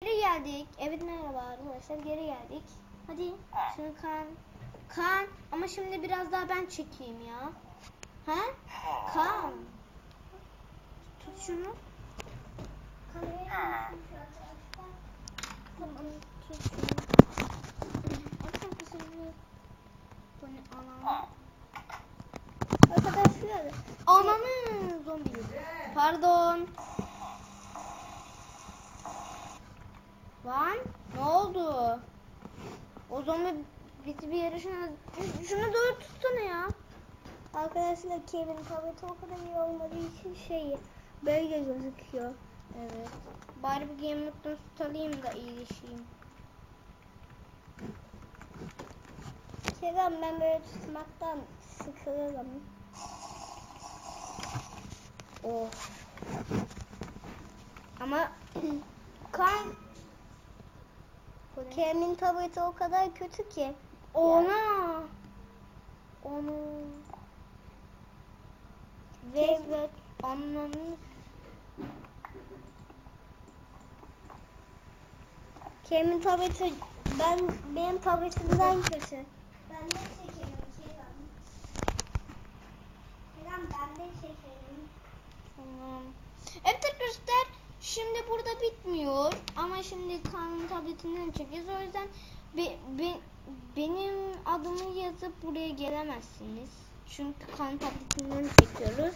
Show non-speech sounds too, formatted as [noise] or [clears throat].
Geri geldik. Evet merhaba arkadaşlar geri geldik. Hadi şimdi kan. Kan ama şimdi biraz daha ben çekeyim ya. Ha? Kan. Tut şunu. Tamam tut şunu. Arkadaşlar bu ne anam. Arkadaşlar Ananı zombi. Pardon. Lan ne oldu? O zombi bizi bir yere şuna şunu doğru tutsana ya. arkadaşlar Kevin tableti o kadar iyi olmadığı için şey böyle gözüküyor. Evet. Bari bir mutlu tutalım da iyileşeyim. Kerem ben böyle tutmaktan sıkılırım. Oh. Ama [clears throat] kan Kerem'in tableti o kadar kötü ki. ona onu ve ve anlamı Kerem'in tableti ben benim tabletimden kötü. Ben de çekerim Kerem. Kerem ben de çekerim. Tamam. Evet arkadaşlar şimdi burada bitmiyor ama şimdi kanun tabletinden çekiyoruz o yüzden be, be- benim adımı yazıp buraya gelemezsiniz. Çünkü kanun tabletinden çekiyoruz.